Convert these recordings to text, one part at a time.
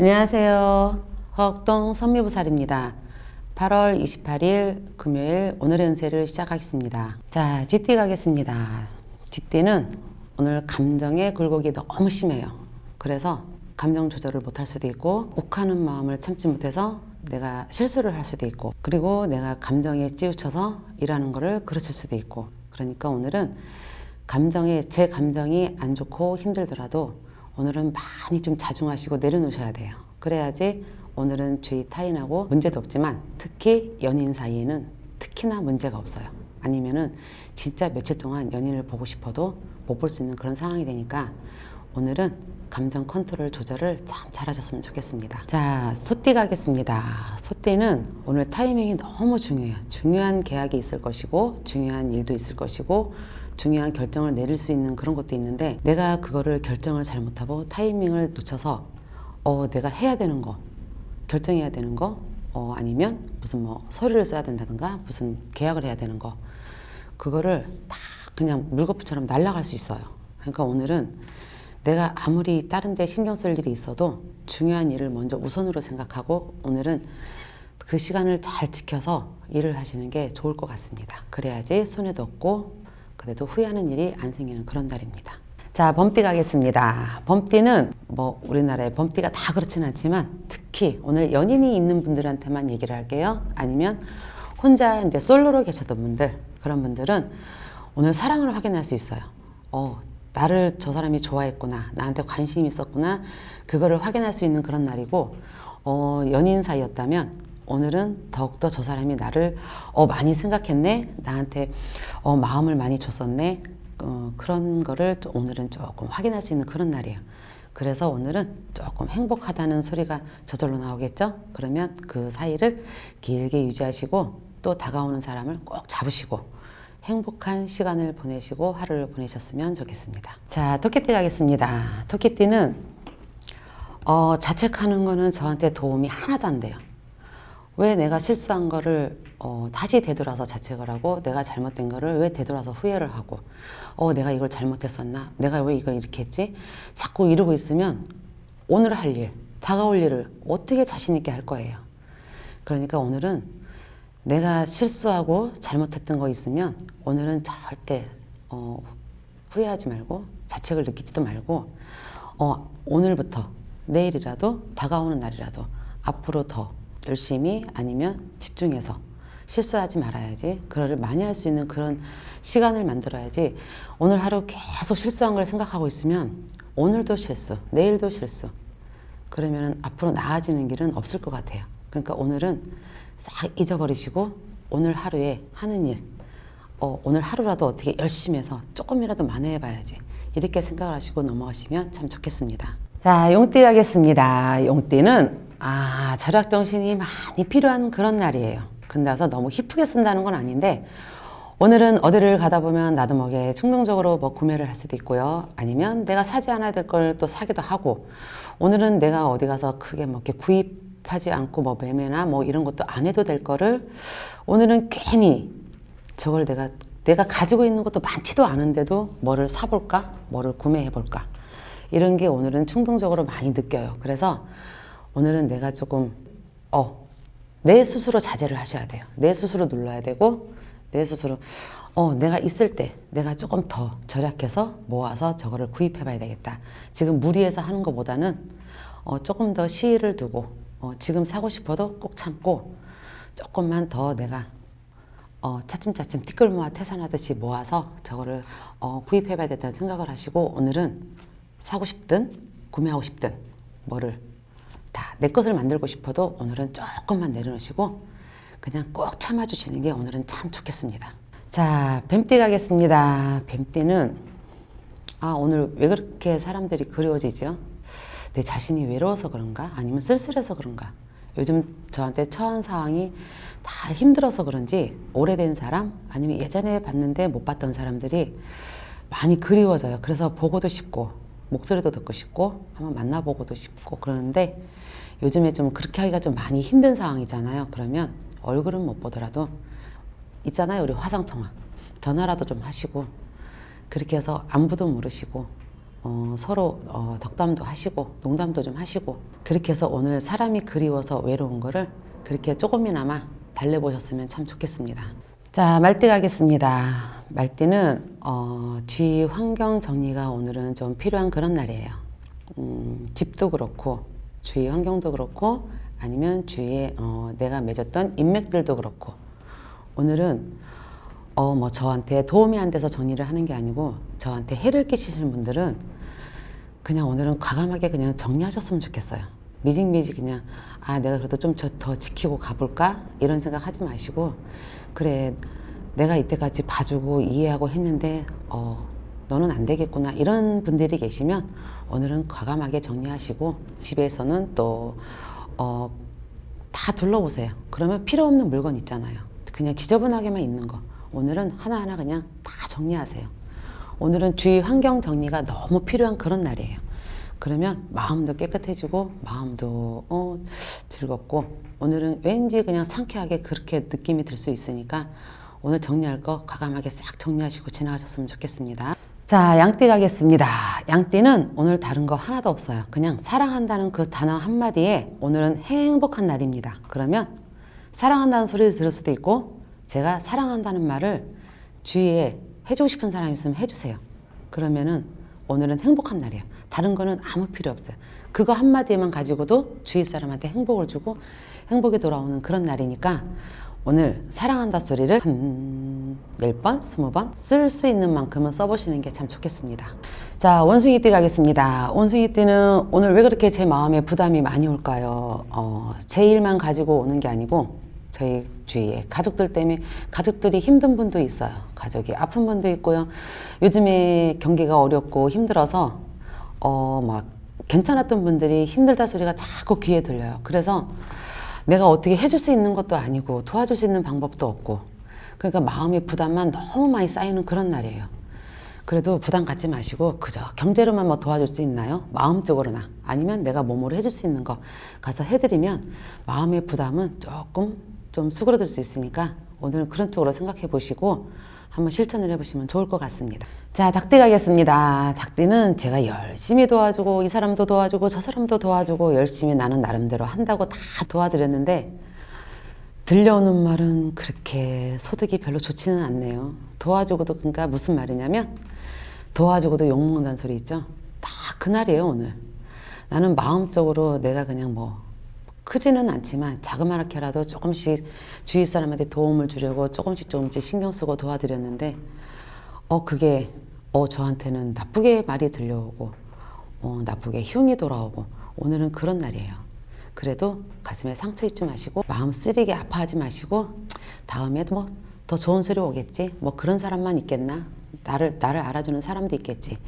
안녕하세요. 허덕동 선미부살입니다. 8월 28일 금요일 오늘의 운세를 시작하겠습니다. 자, GT 가겠습니다. GT는 오늘 감정의 굴곡이 너무 심해요. 그래서 감정 조절을 못할 수도 있고 욱하는 마음을 참지 못해서 내가 실수를 할 수도 있고 그리고 내가 감정에 찌우쳐서 일하는 거를 그르칠 수도 있고 그러니까 오늘은 감정에 제 감정이 안 좋고 힘들더라도 오늘은 많이 좀 자중하시고 내려놓으셔야 돼요. 그래야지 오늘은 주위 타인하고 문제도 없지만 특히 연인 사이에는 특히나 문제가 없어요. 아니면은 진짜 며칠 동안 연인을 보고 싶어도 못 볼 수 있는 그런 상황이 되니까 오늘은 감정 컨트롤 조절을 참 잘하셨으면 좋겠습니다. 자, 소띠 가겠습니다. 소띠는 오늘 타이밍이 너무 중요해요. 중요한 계약이 있을 것이고, 중요한 일도 있을 것이고, 중요한 결정을 내릴 수 있는 그런 것도 있는데, 내가 그거를 결정을 잘못하고 타이밍을 놓쳐서, 어, 내가 해야 되는 거, 결정해야 되는 거, 어, 아니면 무슨 뭐 서류를 써야 된다든가, 무슨 계약을 해야 되는 거, 그거를 다 그냥 물거품처럼 날아갈 수 있어요. 그러니까 오늘은 내가 아무리 다른 데 신경 쓸 일이 있어도 중요한 일을 먼저 우선으로 생각하고 오늘은 그 시간을 잘 지켜서 일을 하시는 게 좋을 것 같습니다. 그래야지 손해도 없고 그래도 후회하는 일이 안 생기는 그런 날입니다. 자, 범띠 가겠습니다. 범띠는 뭐 우리나라의 범띠가 다 그렇진 않지만 특히 오늘 연인이 있는 분들한테만 얘기를 할게요. 아니면 혼자 이제 솔로로 계셨던 분들 그런 분들은 오늘 사랑을 확인할 수 있어요. 어, 나를 저 사람이 좋아했구나, 나한테 관심이 있었구나, 그거를 확인할 수 있는 그런 날이고, 어, 연인 사이였다면 오늘은 더욱더 저 사람이 나를 어, 많이 생각했네, 나한테 어, 마음을 많이 줬었네, 어, 그런 거를 좀 오늘은 조금 확인할 수 있는 그런 날이에요. 그래서 오늘은 조금 행복하다는 소리가 저절로 나오겠죠? 그러면 그 사이를 길게 유지하시고 또 다가오는 사람을 꼭 잡으시고 행복한 시간을 보내시고 하루를 보내셨으면 좋겠습니다. 자, 토끼띠 가겠습니다. 토끼띠는 어, 자책하는 거는 저한테 도움이 하나도 안 돼요. 왜 내가 실수한 거를 어, 다시 되돌아서 자책을 하고 내가 잘못된 거를 왜 되돌아서 후회를 하고 어, 내가 이걸 잘못했었나? 내가 왜 이걸 이렇게 했지? 자꾸 이러고 있으면 오늘 할 일, 다가올 일을 어떻게 자신 있게 할 거예요. 그러니까 오늘은 내가 실수하고 잘못했던 거 있으면 오늘은 절대 어, 후회하지 말고 자책을 느끼지도 말고 어, 오늘부터 내일이라도 다가오는 날이라도 앞으로 더 열심히 아니면 집중해서 실수하지 말아야지 그거를 많이 할 수 있는 그런 시간을 만들어야지 오늘 하루 계속 실수한 걸 생각하고 있으면 오늘도 실수 내일도 실수 그러면 앞으로 나아지는 길은 없을 것 같아요 그러니까 오늘은 싹 잊어버리시고 오늘 하루에 하는 일, 어, 오늘 하루라도 어떻게 열심히 해서 조금이라도 만회해봐야지 이렇게 생각을 하시고 넘어가시면 참 좋겠습니다. 자, 용띠 가겠습니다. 용띠는 아 절약 정신이 많이 필요한 그런 날이에요. 근데서 너무 힙하게 쓴다는 건 아닌데 오늘은 어디를 가다 보면 나도 모르게 충동적으로 뭐 구매를 할 수도 있고요. 아니면 내가 사지 않아야 될 걸 또 사기도 하고 오늘은 내가 어디 가서 크게 뭐 이렇게 구입 하지 않고 뭐 매매나 뭐 이런 것도 안 해도 될 거를 오늘은 괜히 저걸 내가 내가 가지고 있는 것도 많지도 않은데도 뭐를 사볼까 뭐를 구매해볼까 이런 게 오늘은 충동적으로 많이 느껴요 그래서 오늘은 내가 조금 어 내 스스로 자제를 하셔야 돼요. 내 스스로 눌러야 되고 내 스스로 어 내가 있을 때 내가 조금 더 절약해서 모아서 저거를 구입해 봐야 되겠다. 지금 무리해서 하는 것보다는 어 조금 더 시일을 두고 어, 지금 사고 싶어도 꼭 참고 조금만 더 내가 어, 차츰차츰 티끌 모아 태산하듯이 모아서 저거를 어, 구입해 봐야 된다는 생각을 하시고 오늘은 사고 싶든 구매하고 싶든 뭐를 다 내 것을 만들고 싶어도 오늘은 조금만 내려놓으시고 그냥 꼭 참아주시는 게 오늘은 참 좋겠습니다. 자, 뱀띠 가겠습니다. 뱀띠는 아 오늘 왜 그렇게 사람들이 그리워지죠? 내 자신이 외로워서 그런가? 아니면 쓸쓸해서 그런가? 요즘 저한테 처한 상황이 다 힘들어서 그런지 오래된 사람 아니면 예전에 봤는데 못 봤던 사람들이 많이 그리워져요. 그래서 보고도 싶고 목소리도 듣고 싶고 한번 만나보고도 싶고 그러는데 요즘에 좀 그렇게 하기가 좀 많이 힘든 상황이잖아요. 그러면 얼굴은 못 보더라도 있잖아요. 우리 화상통화 전화라도 좀 하시고 그렇게 해서 안부도 물으시고 어, 서로 어, 덕담도 하시고 농담도 좀 하시고 그렇게 해서 오늘 사람이 그리워서 외로운 거를 그렇게 조금이나마 달래보셨으면 참 좋겠습니다. 자, 말띠 가겠습니다. 말띠는 어, 주위 환경 정리가 오늘은 좀 필요한 그런 날이에요. 음, 집도 그렇고 주위 환경도 그렇고 아니면 주위에 어, 내가 맺었던 인맥들도 그렇고 오늘은 어 뭐 저한테 도움이 안 돼서 정리를 하는 게 아니고 저한테 해를 끼치시는 분들은 그냥 오늘은 과감하게 그냥 정리하셨으면 좋겠어요. 미직미직 그냥 아 내가 그래도 좀 더 지키고 가볼까 이런 생각 하지 마시고 그래 내가 이때까지 봐주고 이해하고 했는데 어 너는 안 되겠구나 이런 분들이 계시면 오늘은 과감하게 정리하시고 집에서는 또 어, 다 둘러보세요. 그러면 필요 없는 물건 있잖아요. 그냥 지저분하게만 있는 거. 오늘은 하나하나 그냥 다 정리하세요. 오늘은 주위 환경 정리가 너무 필요한 그런 날이에요. 그러면 마음도 깨끗해지고 마음도 어, 즐겁고 오늘은 왠지 그냥 상쾌하게 그렇게 느낌이 들 수 있으니까 오늘 정리할 거 과감하게 싹 정리하시고 지나가셨으면 좋겠습니다. 자, 양띠 가겠습니다. 양띠는 오늘 다른 거 하나도 없어요. 그냥 사랑한다는 그 단어 한마디에 오늘은 행복한 날입니다. 그러면 사랑한다는 소리를 들을 수도 있고 제가 사랑한다는 말을 주위에 해주고 싶은 사람 있으면 해주세요. 그러면은 오늘은 행복한 날이에요. 다른 거는 아무 필요 없어요. 그거 한마디만 가지고도 주위 사람한테 행복을 주고 행복이 돌아오는 그런 날이니까 오늘 사랑한다 소리를 한 10번, 20번 쓸 수 있는 만큼은 써보시는 게 참 좋겠습니다. 자, 원숭이띠 가겠습니다. 원숭이띠는 오늘 왜 그렇게 제 마음에 부담이 많이 올까요? 어, 제 일만 가지고 오는 게 아니고 저희 주위에 가족들 때문에 가족들이 힘든 분도 있어요. 가족이 아픈 분도 있고요. 요즘에 경기가 어렵고 힘들어서 어 막 괜찮았던 분들이 힘들다 소리가 자꾸 귀에 들려요. 그래서 내가 어떻게 해줄 수 있는 것도 아니고 도와줄 수 있는 방법도 없고 그러니까 마음의 부담만 너무 많이 쌓이는 그런 날이에요. 그래도 부담 갖지 마시고 그저 경제로만 뭐 도와줄 수 있나요? 마음적으로나 아니면 내가 몸으로 해줄 수 있는 거 가서 해드리면 마음의 부담은 조금 좀 수그러들 수 있으니까 오늘은 그런 쪽으로 생각해 보시고 한번 실천을 해보시면 좋을 것 같습니다. 자, 닭띠 가겠습니다. 닭띠는 제가 열심히 도와주고 이 사람도 도와주고 저 사람도 도와주고 열심히 나는 나름대로 한다고 다 도와드렸는데 들려오는 말은 그렇게 소득이 별로 좋지는 않네요. 도와주고도 그러니까 무슨 말이냐면 도와주고도 욕먹는다는 소리 있죠. 딱 그날이에요 오늘. 나는 마음적으로 내가 그냥 뭐 크지는 않지만 자그마하게라도 조금씩 주위 사람한테 도움을 주려고 조금씩 조금씩 신경 쓰고 도와드렸는데 어 그게 어 저한테는 나쁘게 말이 들려오고 어 나쁘게 흉이 돌아오고 오늘은 그런 날이에요. 그래도 가슴에 상처 입지 마시고 마음 쓰리게 아파하지 마시고 다음에도 뭐더 좋은 소리 오겠지? 뭐 그런 사람만 있겠나? 나를 나를 알아주는 사람도 있겠지?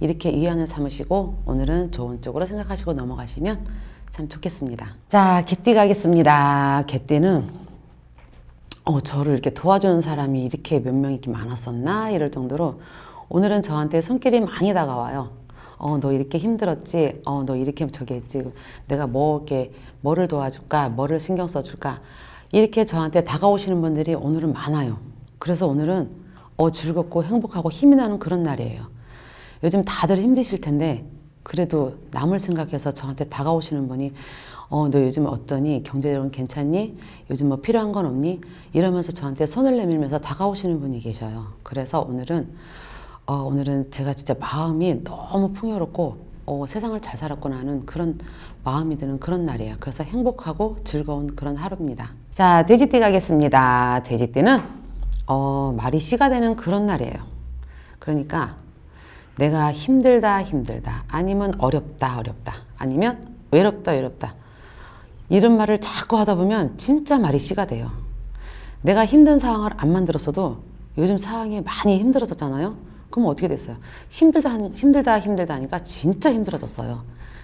이렇게 위안을 삼으시고 오늘은 좋은 쪽으로 생각하시고 넘어가시면 참 좋겠습니다. 자 개띠 가겠습니다. 개띠는 어, 저를 이렇게 도와주는 사람이 이렇게 몇 명 이렇게 많았었나 이럴 정도로 오늘은 저한테 손길이 많이 다가와요. 어, 너 이렇게 힘들었지? 어, 너 이렇게 저기 했지? 내가 뭐 이렇게 뭐를 도와줄까? 뭐를 신경 써줄까? 이렇게 저한테 다가오시는 분들이 오늘은 많아요. 그래서 오늘은 어, 즐겁고 행복하고 힘이 나는 그런 날이에요. 요즘 다들 힘드실 텐데 그래도 남을 생각해서 저한테 다가오시는 분이 어, 너 요즘 어떠니? 경제적으로 괜찮니? 요즘 뭐 필요한 건 없니? 이러면서 저한테 손을 내밀면서 다가오시는 분이 계셔요. 그래서 오늘은 어, 오늘은 제가 진짜 마음이 너무 풍요롭고 어, 세상을 잘 살았구나 하는 그런 마음이 드는 그런 날이에요. 그래서 행복하고 즐거운 그런 하루입니다. 자, 돼지띠 가겠습니다. 돼지띠는 어, 말이 씨가 되는 그런 날이에요. 그러니까 내가 힘들다 힘들다 아니면 어렵다 어렵다 아니면 외롭다 외롭다 이런 말을 자꾸 하다 보면 진짜 말이 씨가 돼요. 내가 힘든 상황을 안 만들었어도 요즘 상황이 많이 힘들어졌잖아요. 그럼 어떻게 됐어요? 힘들다 힘들다 힘들다 하니까 진짜 힘들어졌어요.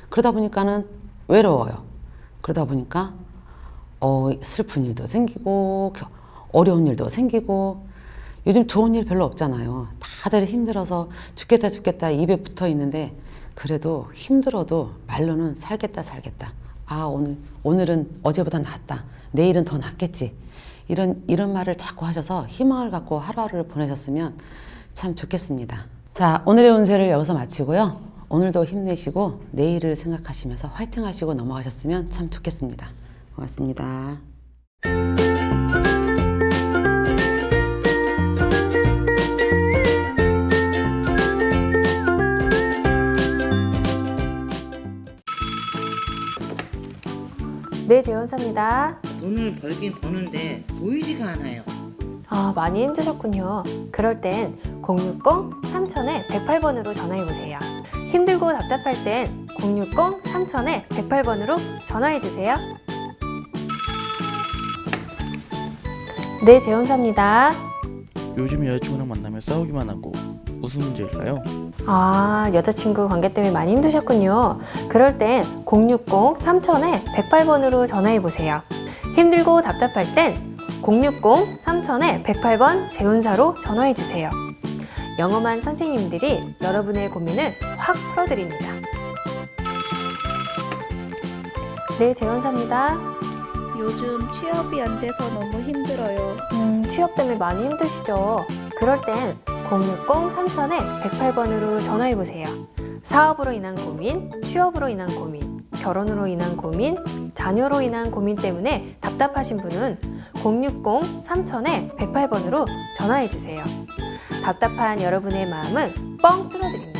그러다 보니까는 외로워요. 그러다 보니까 어, 슬픈 일도 생기고 겨- 어려운 일도 생기고 요즘 좋은 일 별로 없잖아요. 다들 힘들어서 죽겠다 죽겠다 입에 붙어 있는데 그래도 힘들어도 말로는 살겠다 살겠다. 아 오늘 오늘은 어제보다 낫다. 내일은 더 낫겠지. 이런 이런 말을 자꾸 하셔서 희망을 갖고 하루하루를 보내셨으면 참 좋겠습니다. 자 오늘의 운세를 여기서 마치고요. 오늘도 힘내시고 내일을 생각하시면서 화이팅 하시고 넘어가셨으면 참 좋겠습니다. 고맙습니다. 네, 재원사입니다. 돈을 벌긴 버는데 보이지가 않아요. 아, 많이 힘드셨군요. 그럴 땐 060 3000에 108번으로 전화해 보세요. 힘들고 답답할 땐 060 3000에 108번으로 전화해 주세요. 네, 재원사입니다. 요즘 여자친구랑 만나면 싸우기만 하고 무슨 문제일까요? 아, 여자친구 관계 때문에 많이 힘드셨군요. 그럴 땐 060 3000에 108번으로 전화해 보세요. 힘들고 답답할 땐 060 3000에 108번 재운사로 전화해 주세요. 영험한 선생님들이 여러분의 고민을 확 풀어드립니다. 네, 재원사입니다. 요즘 취업이 안 돼서 너무 힘들어요. 음, 취업 때문에 많이 힘드시죠? 그럴 땐 060 3000에 108번으로 전화해 보세요. 사업으로 인한 고민, 취업으로 인한 고민, 결혼으로 인한 고민, 자녀로 인한 고민 때문에 답답하신 분은 060 3000에 108번으로 전화해 주세요. 답답한 여러분의 마음은 뻥 뚫어드립니다.